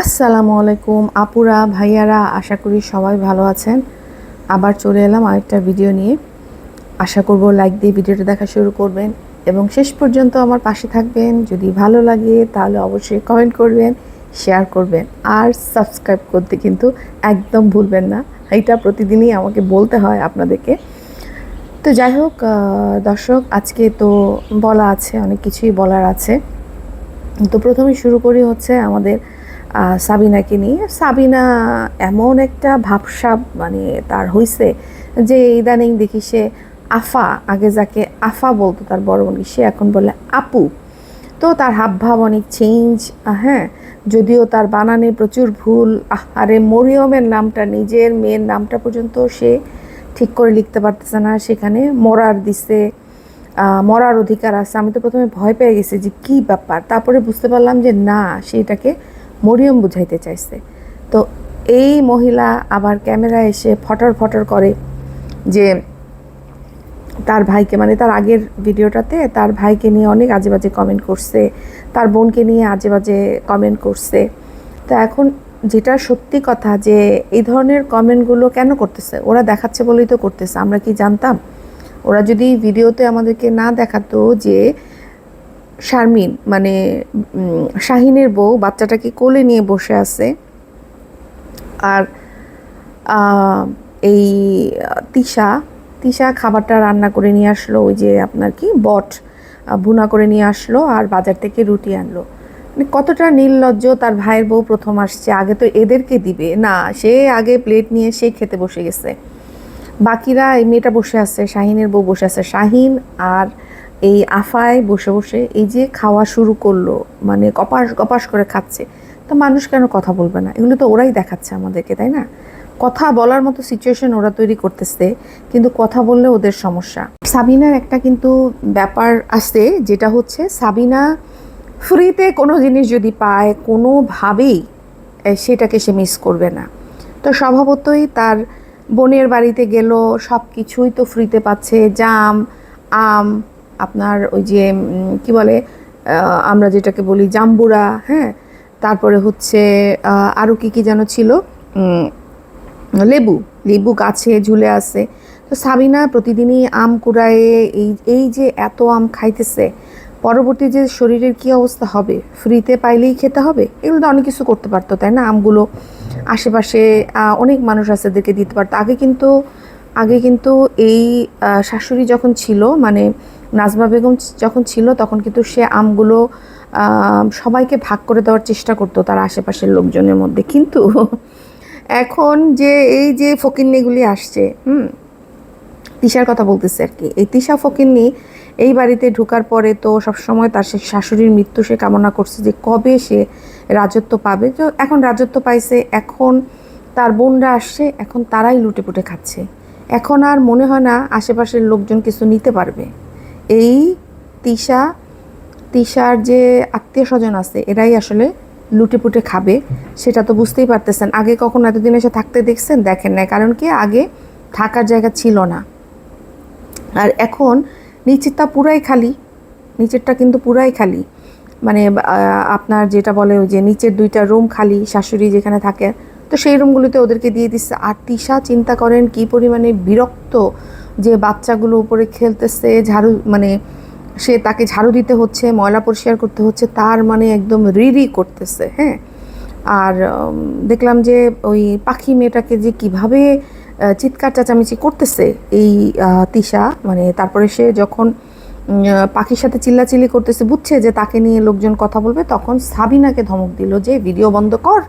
আসসালামু আলাইকুম, আপুরা, ভাইয়ারা, আশা করি সবাই ভালো আছেন। আবার চলে এলাম আরেকটা ভিডিও নিয়ে। আশা করব লাইক দিয়ে ভিডিওটা দেখা শুরু করবেন এবং শেষ পর্যন্ত আমার পাশে থাকবেন। যদি ভালো লাগে তাহলে অবশ্যই কমেন্ট করবেন শেয়ার করবেন। আর সাবস্ক্রাইব করতে কিন্তু একদম ভুলবেন না। এটা প্রতিদিনই আমাকে বলতে হয় আপনাদেরকে। তো যাই হোক দর্শক, আজকে তো বলা আছে, অনেক কিছুই বলার আছে। তো প্রথমে শুরু করি হচ্ছে আমাদের সাবিনাকে নিয়ে। সাবিনা এমন একটা ভাবসাব মানে তার হইছে যে ইদানিং দেখি সে আফা, আগে যাকে আফা বলতো তার বড় বোনকে, সে এখন বলে আপু। তো তার হাবভাব অনেক চেঞ্জ হ্যাঁ যদিও তার বানানে প্রচুর ভুল আরে মরিয়মের নামটা, নিজের মেয়ের নামটা পর্যন্ত সে ঠিক করে লিখতে পারতেছে না। সেখানে মরার দিছে মরার অধিকার আছে। আমি তো প্রথমে ভয় পেয়ে গেছি যে কি ব্যাপার? তারপরে বুঝতে পারলাম যে না সেটাকে মরিয়ম বুঝাইতে চাইছে। তো এই মহিলা আবার ক্যামেরায় এসে ফটর ফটর করে যে তার ভাইকে মানে তার আগের ভিডিওটাতে তার ভাইকে নিয়ে অনেক আজে বাজে কমেন্ট করছে, তার বোনকে নিয়ে আজে বাজে কমেন্ট করছে। তো এখন যেটা সত্যি কথা যে এই ধরনের কমেন্টগুলো কেন করতেছে? ওরা দেখাচ্ছে বলেই তো করতেছে, আমরা কি জানতাম? ওরা যদি ভিডিওতে আমাদেরকে না দেখাতো যে শারমিন মানে শাহিনের বউ বাচ্চাটাকে কোলে নিয়ে বসে আছে। আর এই, তিশা তিশা খাবারটা রান্না করে নিয়ে আসলো ওই যে আপনার কি, বট ভুনা করে নিয়ে আসলো আর বাজার থেকে রুটি আনলো। মানে কতটা নির্লজ্জ তার ভাইয়ের বউ প্রথম আসছে, আগে তো এদেরকে দিবে। না, সে আগে প্লেট নিয়ে সে খেতে বসে গেছে। বাকিরা এই মেয়েটা বসে আছে, শাহিনের বউ বসে আছে, শাহিন আর এই আফায় বসে বসে এই যে খাওয়া শুরু করল মানে কপাস কপাস করে খাচ্ছে, তো মানুষ কেন কথা বলবে না? এগুলো তো ওরাই দেখাচ্ছে আমাদেরকে, তাই না? কথা বলার মতো সিচুয়েশন ওরা তৈরি করতেছে, কিন্তু কথা বললে ওদের সমস্যা। সাবিনার একটা কিন্তু ব্যাপার আছে, যেটা হচ্ছে সাবিনা ফ্রিতে কোনো জিনিস যদি পায়, কোনোভাবেই সেটাকে সে মিস করবে না। তো স্বভাবতই তার বোনের বাড়িতে গেল সব কিছুই তো ফ্রিতে পাচ্ছে, জাম, আম আপনার ওই যে কি বলে আমরা যেটাকে বলি জাম্বুরা হ্যাঁ? তারপরে হচ্ছে আরও কি কি যেন ছিল? লেবু লেবু গাছে ঝুলে আছে। তো সাবিনা প্রতিদিনই আম কুড়ায়ে, এই এই যে এত আম খাইতেছে, পরবর্তী যে শরীরের কি অবস্থা হবে? ফ্রিতে পাইলেই খেতে হবে? এগুলো তো অনেক কিছু করতে পারতো, তাই না? আমগুলো আশেপাশে অনেক মানুষ আছে এদেরকে দিতে পারতো। আগে কিন্তু আগে কিন্তু এই শাশুড়ি যখন ছিল মানে নাজমা বেগম যখন ছিল, তখন কিন্তু সে আমগুলো সবাইকে ভাগ করে দেওয়ার চেষ্টা করতো তার আশেপাশের লোকজনের মধ্যে। কিন্তু এখন যে এই যে ফকিন্নিগুলি আসছে, হুম, তিশার কথা বলতেছে আর কি। এই তিশা ফকিন্নি এই বাড়িতে ঢুকার পরে তো সবসময় তার সে শাশুড়ির মৃত্যু সে কামনা করছে যে কবে সে রাজত্ব পাবে। তো এখন রাজত্ব পাইছে, এখন তার বোনরা আসছে, এখন তারাই লুটেপুটে খাচ্ছে। এখন আর মনে হয় না আশেপাশের লোকজন কিছু নিতে পারবে। এই তিশা, তিশার যে আত্মীয় স্বজন আছে, এরাই আসলে লুটে পুটে খাবে, সেটা তো বুঝতেই পারতেছেন। আগে কখনো এতদিন এসে থাকতে দেখছেন? দেখেন না কারণ কি? আগে থাকার জায়গা ছিল না। আর এখন নিচেরটা পুরাই খালি, নিচেরটা কিন্তু পুরাই খালি। মানে আপনার যেটা বলে যে নিচের দুইটা রুম খালি, শাশুড়ি যেখানে থাকে, তো সেই রুমগুলোতে ওদেরকে দিয়ে দিচ্ছে। আর তিশা চিন্তা করেন কি পরিমাণে বিরক্ত যে বাচ্চাগুলো উপরে খেলতেছে, ঝাড়ু মানে সে তাকে ঝাড়ু দিতে হচ্ছে, ময়লা পরিষ্কার করতে হচ্ছে, তার মানে একদম রিরি করতেছে হ্যাঁ? আর দেখলাম যে ওই পাখি মেয়েটাকে যে কীভাবে চিৎকার চেঁচামেচি করতেছে, এই তিশা মানে তারপরে সে যখন পাখির সাথে চিল্লাচিল্লি করতেছে, বুঝছে যে তাকে নিয়ে লোকজন কথা বলবে, তখন সাবিনাকে ধমক দিল যে, ভিডিও বন্ধ কর।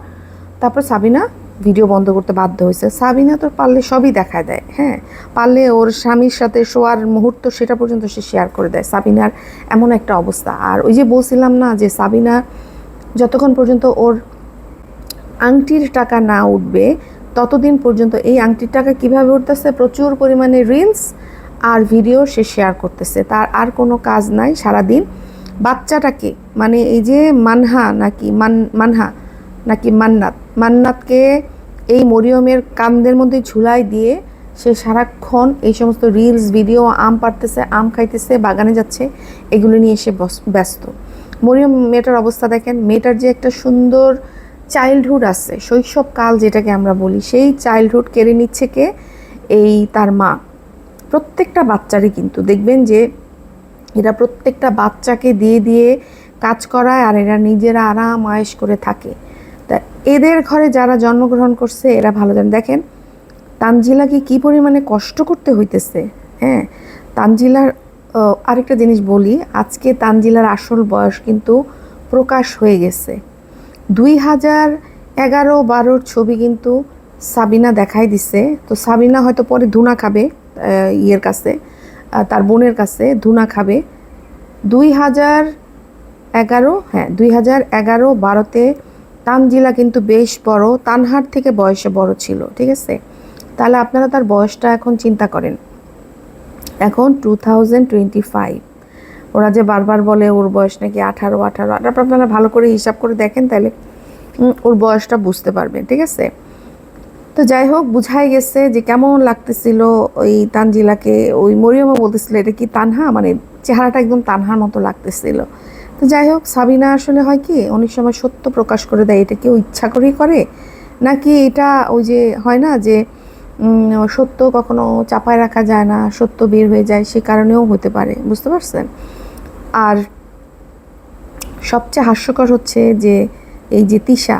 তারপর সাবিনা ভিডিও বন্ধ করতে বাধ্য হয়েছে। সাবিনা তো পারলে সবই দেখা দেয় হ্যাঁ? পারলে ওর স্বামীর সাথে শোয়ার মুহূর্ত সেটা পর্যন্ত সে শেয়ার করে দেয়। সাবিনার এমন একটা অবস্থা। আর ওই যে বলছিলাম না যে সাবিনা যতক্ষণ পর্যন্ত ওর আংটির টাকা না উঠবে, ততদিন পর্যন্ত এই আংটির টাকা কীভাবে উঠতেছে? প্রচুর পরিমাণে রিলস আর ভিডিও সে শেয়ার করতেছে। তার আর কোনো কাজ নাই সারাদিন। বাচ্চাটাকে মানে এই যে মানহা নাকি মান, মানহা নাকি মান্নাত মান্নাতকে এই মরিয়মের কান্দের মধ্যে ঝুলাই দিয়ে সে সারাক্ষণ এই সমস্ত রিলস ভিডিও আম পাড়তেছে, আম খাইতেছে, বাগানে যাচ্ছে, এগুলো নিয়ে সে ব্যস্ত। মরিয়ম মেয়েটার অবস্থা দেখেন, মেয়েটার যে একটা সুন্দর চাইল্ডহুড আছে, শৈশবকাল যেটাকে আমরা বলি, সেই চাইল্ডহুড কেড়ে নিচ্ছে কে? এই তার মা। প্রত্যেকটা বাচ্চারই কিন্তু, দেখবেন যে এরা প্রত্যেকটা বাচ্চাকে দিয়ে দিয়ে কাজ করায় আর এরা নিজেরা আরাম আয়েস করে থাকে। এদের ঘরে যারা জন্মগ্রহণ করছে, এরা ভালো জান। দেখেন, তানজিলাকে কি পরিমাণে কষ্ট করতে হইতেছে হ্যাঁ? তানজিলার আরেকটা জিনিস বলি, আজকে তানজিলার আসল বয়স কিন্তু প্রকাশ হয়ে গেছে। দুই হাজার এগারো বারোর ছবি কিন্তু সাবিনা দেখাই দিছে। তো সাবিনা হয়তো পরে ধুনা খাবে ইয়ের কাছে তার বোনের কাছে ধুনা খাবে। দুই হাজার এগারো হ্যাঁ দুই হাজার এগারো বারোতে তানজিলা কিন্তু বেশ বড়, তানহার থেকে বয়সে বড় ছিল, ঠিক আছে? তাহলে আপনারা তার বয়সটা এখন চিন্তা করেন। এখন টু থাউজেন্ড টোয়েন্টি ফাইভ ওরা যে বারবার বলে ওর বয়স নাকি আঠারো আঠারো আপনারা ভালো করে হিসাব করে দেখেন তাহলে ওর বয়সটা বুঝতে পারবেন, ঠিক আছে? তো যাই হোক, বুঝাই গেছে যে কেমন লাগতেছিল ওই তানজিলাকে, ওই মরিয়মা বলতেছিল, এটা কি তানহা? মানে চেহারাটা একদম তানহার মতো লাগতেছিল। তো যাই হোক, সাবিনা আসলে হয় কি, অনেক সময় সত্য প্রকাশ করে দেয়, এটা কেউ ইচ্ছা করেই করে? নাকি এটা ওই যে হয় না যে সত্য কখনো চাপায় রাখা যায় না, সত্য বের হয়ে যায়, সে কারণেও হতে পারে, বুঝতে পারছেন? আর সবচেয়ে হাস্যকর হচ্ছে যে, এই যে তিশা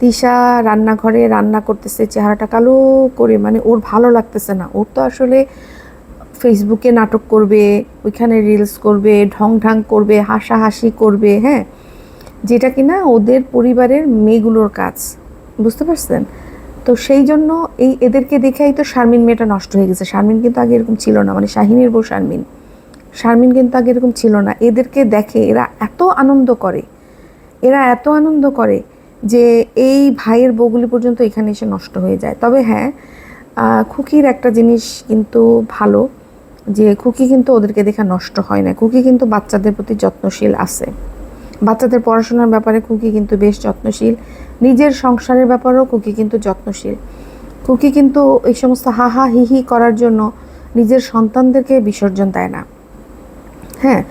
তিশা রান্নাঘরে রান্না করতেছে, চেহারাটা কালো করে মানে ওর ভালো লাগতেছে না। ওর তো আসলে ফেসবুকে নাটক করবে, ওইখানে রিলস করবে ঢং ঢাং করবে, হাসাহাসি করবে হ্যাঁ? যেটা কিনা ওদের পরিবারের মেয়েগুলোর কাজ, বুঝতে পারছেন? তো সেই জন্য এই এদেরকে দেখেই তো শারমিন মেয়েটা নষ্ট হয়ে গেছে। শারমিন কিন্তু আগে এরকম ছিল না মানে শাহিনের বউ শারমিন। শারমিন কিন্তু আগে এরকম ছিল না। এদেরকে দেখে এরা এত আনন্দ করে, এরা এত আনন্দ করে যে এই ভাইয়ের বউগুলি পর্যন্ত এখানে এসে নষ্ট হয়ে যায়। তবে হ্যাঁ খুকির একটা জিনিস কিন্তু ভালো যে খুকি কিন্তু ওদেরকে দেখে নষ্ট হয় না খুকি কিন্তু বাচ্চাদের প্রতি যত্নশীল আছে। বাচ্চাদের পড়াশোনার ব্যাপারে খুকি কিন্তু বেশ যত্নশীল। নিজের সংসারের ব্যাপারেও খুকি কিন্তু যত্নশীল। খুকি কিন্তু এই সমস্ত হাহা হা হি হি করার জন্য নিজের সন্তানদেরকে বিসর্জন দেয় না। হ্যাঁ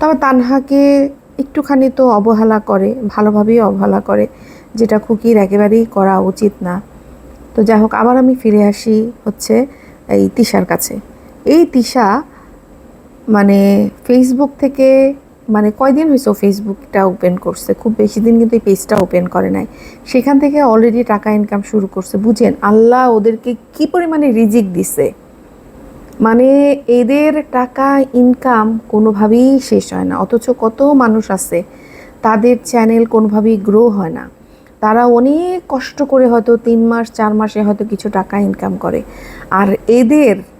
তবে তানহাকে একটুখানি তো অবহেলা করে, ভালোভাবেই অবহেলা করে, যেটা খুকির একেবারেই করা উচিত না। তো যাই হোক, আবার আমি ফিরে আসি হচ্ছে এই তিশার কাছে। এই তিশা মানে ফেসবুক থেকে মানে কয়দিন হয়েছে ও ফেসবুকটা ওপেন করছে? খুব বেশি দিন কিন্তু এই পেজটা ওপেন করে নাই। সেখান থেকে অলরেডি টাকা ইনকাম শুরু করছে। বুঝেন, আল্লাহ ওদেরকে কি পরিমাণে রিজিক দিছে? মানে এদের টাকা ইনকাম কোনোভাবেই শেষ হয় না। অথচ কত মানুষ আছে, তাদের চ্যানেল কোনোভাবেই গ্রো হয় না। তারা অনেক কষ্ট করে হয়তো তিন মাস, চার মাসে হয়তো কিছু টাকা ইনকাম করে। আর এদের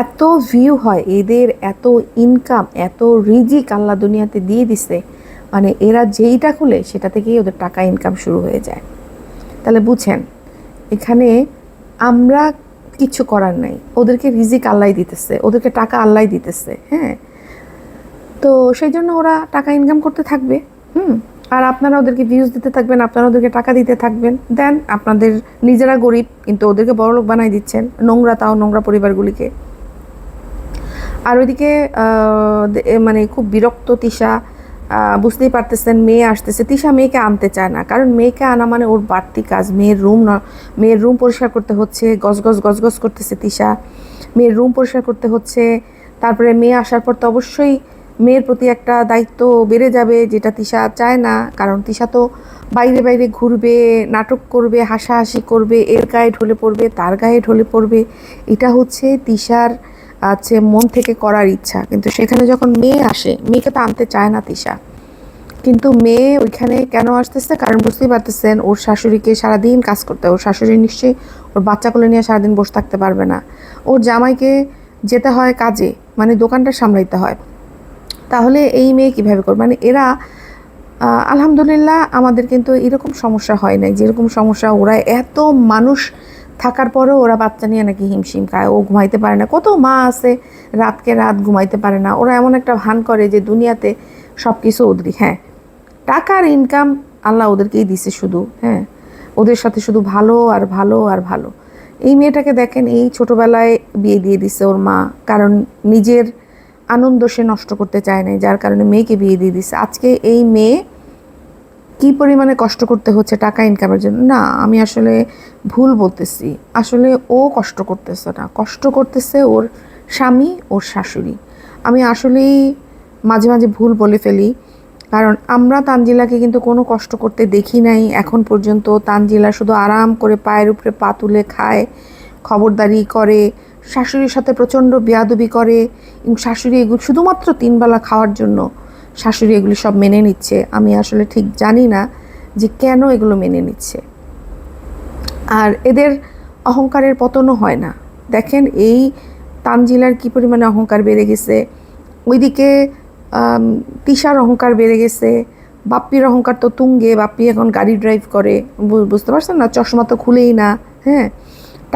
এত ভিউ হয়, এদের এত ইনকাম এত রিজিক আল্লাহ দুনিয়াতে দিয়ে দিছে। মানে এরা যেইটা খুলে, সেটা থেকেই ওদের টাকা ইনকাম শুরু হয়ে যায়। তাহলে বুঝেন, এখানে আমরা কিছু করার নাই। ওদেরকে রিজিক আল্লাহ দিতেছে, ওদেরকে টাকা আল্লাহ দিতেছে হ্যাঁ? তো সেই জন্য ওরা টাকা ইনকাম করতে থাকবে, হুম? আর আপনারা ওদেরকে ভিউজ দিতে থাকবেন, আপনারা ওদেরকে টাকা দিতে থাকবেন। দেন আপনাদের নিজেরা গরিব, কিন্তু ওদেরকে বড়লোক বানাই দিচ্ছেন, নোংরা তাও নোংরা পরিবারগুলিকে। আর ওইদিকে মানে খুব বিরক্ত তিশা বুঝতেই পারতেছেন, মেয়ে আসতেছে। তিশা মেয়েকে আনতে চায় না, কারণ মেয়েকে আনা মানে ওর বাড়তি কাজ। মেয়ের রুম মেয়ের রুম পরিষ্কার করতে হচ্ছে গজ গজ গজ গজ করতেছে তিশা। মেয়ের রুম পরিষ্কার করতে হচ্ছে, তারপরে মেয়ে আসার পর তো অবশ্যই মেয়ের প্রতি একটা দায়িত্ব বেড়ে যাবে যেটা তিশা চায় না, কারণ তিশা তো বাইরে বাইরে ঘুরবে, নাটক করবে, হাসাহাসি করবে, এর গায়ে ঢলে পড়বে, তার গায়ে ঢলে পড়বে। এটা হচ্ছে তিশার আছে মন থেকে করার ইচ্ছা। কিন্তু সেখানে যখন মেয়ে আসে, মেয়েকে তো আনতে চায় না তিশা। কিন্তু মেয়ে ওইখানে কেন আসতেছে? কারণ বুঝতেই পারতেছেন, ওর শাশুড়িকে সারাদিন কাজ করতে। ওর শাশুড়ি নিশ্চয়ই ওর বাচ্চাগুলো নিয়ে সারাদিন বসে থাকতে পারবে না। ওর জামাইকে যেতে হয় কাজে মানে দোকানটা সামলাইতে হয়। তাহলে এই মেয়ে কীভাবে করবে? মানে এরা আলহামদুলিল্লাহ আমাদের কিন্তু এরকম সমস্যা হয় নাই। যেরকম সমস্যা ওরা এত মানুষ থাকার পরেও ওরা বাচ্চা নিয়ে নাকি হিমশিম খায়। ও ঘুমাইতে পারে না। কত মা আছে রাতকে রাত ঘুমাইতে পারে না। ওরা এমন একটা ভান করে যে দুনিয়াতে সব কিছু ওদেরই হ্যাঁ। টাকার ইনকাম আল্লাহ ওদেরকেই দিছে শুধু হ্যাঁ। ওদের সাথে শুধু ভালো আর ভালো আর ভালো। এই মেয়েটাকে দেখেন, এই ছোটবেলায় বিয়ে দিয়ে দিছে ওর মা। কারণ নিজের আনন্দ সে নষ্ট করতে চায় নাই, যার কারণে মেয়েকে বিয়ে দিয়ে দিছে। আজকে এই মেয়ে কি পরিমাণে কষ্ট করতে হচ্ছে টাকা ইনকামের জন্য? না, আমি আসলে ভুল বলতেছি। আসলে ও কষ্ট করতেছে না। কষ্ট করতেছে ওর স্বামী, ওর শাশুড়ি। আমি আসলেই মাঝে মাঝে ভুল বলে ফেলি। কারণ আমরা তানজিলাকে কিন্তু কোনো কষ্ট করতে দেখি নাই। এখন পর্যন্ত তানজিলা শুধু আরাম করে পায়ের উপরে পা তুলে খায়, খবরদারি করে শাশুড়ির সাথে প্রচণ্ড বেয়াদবি করে, এবং শাশুড়ি এগুলো শুধুমাত্র তিনবেলা খাওয়ার জন্য শাশুড়ি এগুলি সব মেনে নিচ্ছে। আমি আসলে ঠিক জানি না যে কেন এগুলো মেনে নিচ্ছে। আর এদের অহংকারের পতনও হয় না। দেখেন এই তানজিলার কি পরিমাণে অহংকার বেড়ে গেছে, ওইদিকে তিশার অহংকার বেড়ে গেছে, বাপ্পির অহংকার তো তুঙ্গে, বাপ্পি এখন গাড়ি ড্রাইভ করে বুঝতে পারছেন না? চশমা তো খুলেই না হ্যাঁ?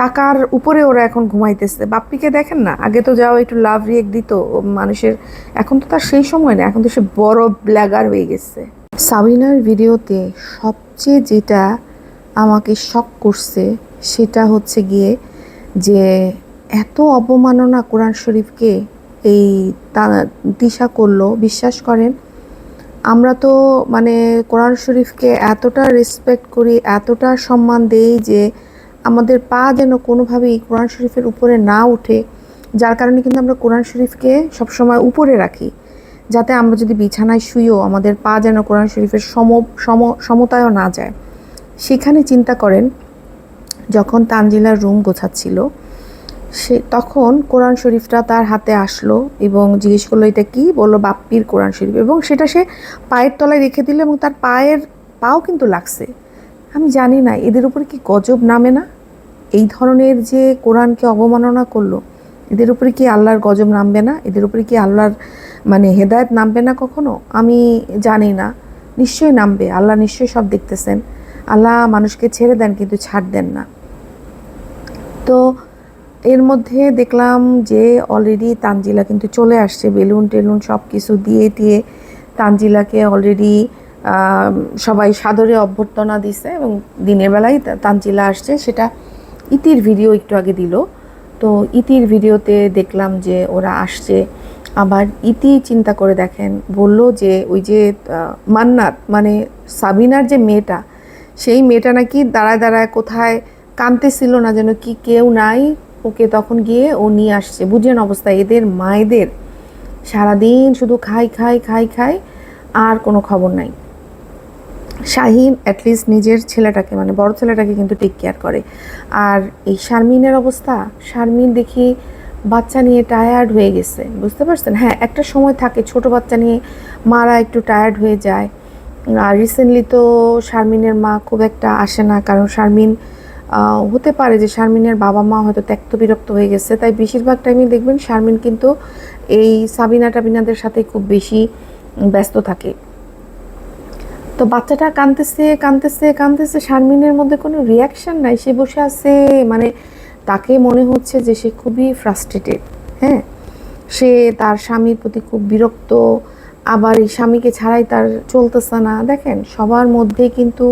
টাকার উপরে ওরা এখন ঘুমাইতেছে। বাপ্পিকে দেখেন না? আগে তো যাও একটু লাভ রিয়েক দিত মানুষের, এখন তো তার সেই সময় না, এখন তো সে বড় ব্ল্যাগার হয়ে গেছে। সাবিনার ভিডিওতে সবচেয়ে যেটা আমাকে শক করছে, সেটা হচ্ছে গিয়ে যে এত অবমাননা কোরআন শরীফকে এই তিশা করল। বিশ্বাস করেন, আমরা তো মানে কোরআন শরীফকে এতটা রেসপেক্ট করি, এতটা সম্মান দেই যে আমাদের পা যেন কোনোভাবেই কোরআন শরীফের উপরে না ওঠে যার কারণে কিন্তু আমরা কোরআন শরীফকে সবসময় উপরে রাখি, যাতে আমরা যদি বিছানায় শুইও আমাদের পা যেন কোরআন শরীফের সম সম, সমতায়ও না যায়। সেখানে চিন্তা করেন, যখন তানজিলার রুম গোছাচ্ছিল, সে তখন কোরআন শরীফটা তার হাতে আসলো এবং জিজ্ঞেস করল, এটা কি? বলল, বাপ্পির কোরআন শরীফ। এবং সেটা সে পায়ের তলায় রেখে দিল এবং তার পায়ের পাও কিন্তু লাগছে। আমি জানি না, এদের উপরে কি গজব নামে না? এই ধরনের যে কোরআনকে অবমাননা করল, এদের উপরে কি আল্লাহর গজব নামবে না? এদের উপরে কি আল্লাহর মানে হেদায়েত নামবে না কখনো? আমি জানি না। নিশ্চয়ই নামবে। আল্লাহ নিশ্চয়ই সব দেখতেছেন। আল্লাহ মানুষকে ছেড়ে দেন কিন্তু ছাড় দেন না। তো এর মধ্যে দেখলাম যে অলরেডি তানজিলা কিন্তু চলে আসছে। বেলুন টেলুন সব কিছু দিয়ে দিয়ে তানজিলাকে অলরেডি সবাই সাদরে অভ্যর্থনা দিছে এবং দিনের বেলায় তানজিলা আসছে। সেটা ইতির ভিডিও একটু আগে দিল। তো ইতির ভিডিওতে দেখলাম যে ওরা আসছে, আবার ইতি চিন্তা করে দেখেন, বলল যে ওই যে মান্নাত মানে সাবিনার যে মেয়েটা, সেই মেয়েটা নাকি দাঁড়ায় দাঁড়ায় কোথায় কাঁদতেছিল না যেন কি কেউ নাই, ওকে তখন গিয়ে ও নিয়ে আসছে। বুঝেন অবস্থা, এদের মায়েদের সারাদিন শুধু খাই খাই খাই খাই, আর কোনো খবর নাই। শাহিন অ্যাটলিস্ট নিজের ছেলেটাকে মানে বড় ছেলেটাকে কিন্তু টেক কেয়ার করে। আর এই শারমিনের অবস্থা, শারমিন দেখি বাচ্চা নিয়ে টায়ার্ড হয়ে গেছে, বুঝতে পারছেন? হ্যাঁ একটা সময় থাকে, ছোট বাচ্চা নিয়ে মারা একটু টায়ার্ড হয়ে যায়। আর রিসেন্টলি তো শারমিনের মা খুব একটা আসে না, কারণ শারমিন হতে পারে যে শারমিনের বাবা মা হয়তো ত্যক্ত বিরক্ত হয়ে গেছে, তাই বেশিরভাগ টাইমে দেখবেন শারমিন কিন্তু এই সাবিনা টাবিনাদের সাথে খুব বেশি ব্যস্ত থাকে। তো বাচ্চাটা কাঁদতেছে কাঁদতেছে কাঁদতেছে। শারমিনের মধ্যে কোনো রিয়াকশন নাই। সে বসে আছে মানে তাকে মনে হচ্ছে যে সে খুবই ফ্রাস্ট্রেটেড হ্যাঁ? সে তার স্বামীর প্রতি খুব বিরক্ত, আবার এই স্বামীকে ছাড়াই তার চলতেছে না। দেখেন, সবার মধ্যে কিন্তু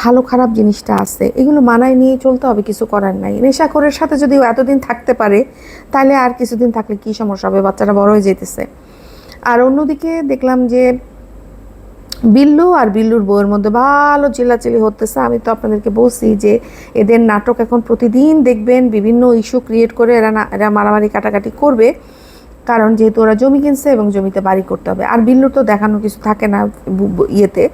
ভালো খারাপ জিনিসটা আছে। এগুলো মানায় নিয়ে চলতে হবে, কিছু করার নাই। নেশাখোরের সাথে যদি এতদিন থাকতে পারে, তাহলে আর কিছুদিন থাকলে কি সমস্যা হবে? বাচ্চাটা বড় হয়ে যেতেছে। আর অন্যদিকে দেখলাম যে বিল্লু আর বিল্লুর বউয়ের মধ্যে ভালো চিল্লাচিল্লি হতেছে। আমি তো আপনাদেরকে বলছি যে এদের নাটক এখন প্রতিদিন দেখবেন, বিভিন্ন ইস্যু ক্রিয়েট করে এরা না এরা মারামারি কাটাকাটি করবে। কারণ যেহেতু ওরা জমি কিনছে এবং জমিতে বাড়ি করতে হবে। আর বিল্লুর তো দেখানোর কিছু থাকে না ইয়েতে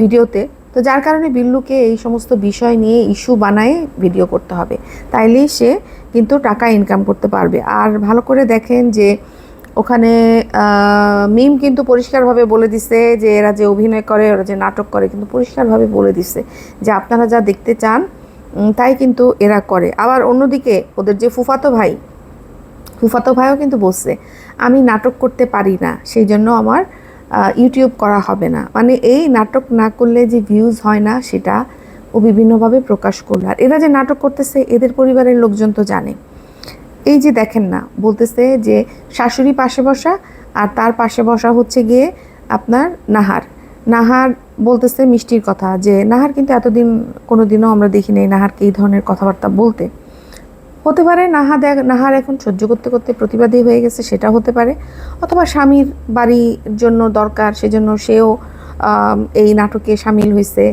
ভিডিওতে। তো যার কারণে বিল্লুকে এই সমস্ত বিষয় নিয়ে ইস্যু বানায় ভিডিও করতে হবে। তাইলেই সে কিন্তু টাকা ইনকাম করতে পারবে। আর ভালো করে দেখেন যে ওখানে মিম কিন্তু পরিষ্কারভাবে বলে দিছে যে এরা যে অভিনয় করে, ওরা যে নাটক করে, কিন্তু পরিষ্কারভাবে বলে দিছে যে আপনারা যা দেখতে চান তাই কিন্তু এরা করে। আবার অন্যদিকে ওদের যে ফুফাতো ভাই, ফুফাতো ভাইও কিন্তু বসছে আমি নাটক করতে পারি না, সেই জন্য আমার ইউটিউব করা হবে না। মানে এই নাটক না করলে যে ভিউজ হয় না, সেটা ও বিভিন্নভাবে প্রকাশ করল। আর এরা যে নাটক করতেছে, এদের পরিবারের লোকজন তো জানে। এই যে দেখেন না, বলতেছে যে শাশুড়ি পাশে বসা আর তার পাশে বসা হচ্ছে গিয়ে আপনার নাহার। নাহার বলতেছে মিষ্টির কথা যে, নাহার কিন্তু এতদিন কোনো দিনও আমরা দেখি নাহারকে এই ধরনের কথাবার্তা বলতে। হতে পারে নাহা দেখ, নাহার এখন সহ্য করতে করতে প্রতিবাদী হয়ে গেছে, সেটা হতে পারে। অথবা স্বামীর বাড়ির জন্য দরকার, সেজন্য সেও এই নাটকে সামিল হয়েছে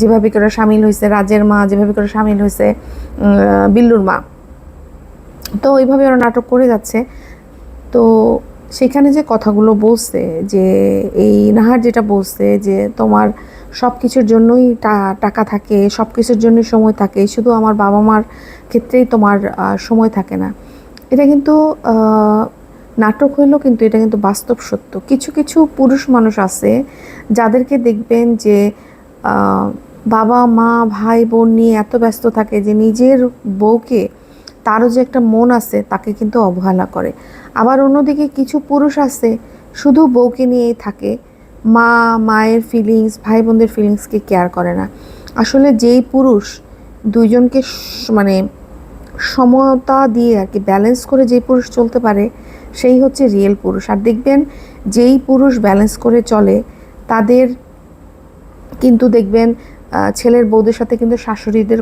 যেভাবে করে সামিল হয়েছে রাজের মা যেভাবে করে সামিল হয়েছে বিল্লুর মা। তো ওইভাবে ওরা নাটক করে যাচ্ছে। তো সেখানে যে কথাগুলো বলছে যে, এই নাহার যেটা বলছে যে, তোমার সব কিছুর জন্যই টাকা থাকে সব কিছুর জন্যই সময় থাকে, শুধু আমার বাবা মার ক্ষেত্রেই তোমার সময় থাকে না। এটা কিন্তু নাটক হইলেও কিন্তু এটা কিন্তু বাস্তব সত্য। কিছু কিছু পুরুষ মানুষ আছে যাদেরকে দেখবেন যে বাবা মা ভাই বোন নিয়ে এত ব্যস্ত থাকে যে, নিজের বউকে তারও যে একটা মন আছে, তাকে কিন্তু অবহেলা করে। আবার অন্যদিকে কিছু পুরুষ আছে, শুধু বউকে নিয়েই থাকে। মা, মায়ের ফিলিংস ভাই বোনদের ফিলিংসকে কেয়ার করে না। আসলে যেই পুরুষ দুইজনকে মানে সমতা দিয়ে আর কি ব্যালেন্স করে যেই পুরুষ চলতে পারে, সেই হচ্ছে রিয়েল পুরুষ। আর দেখবেন, যেই পুরুষ ব্যালেন্স করে চলে, তাদের কিন্তু দেখবেন ছেলের বউদের সাথে কিন্তু শাশুড়িদের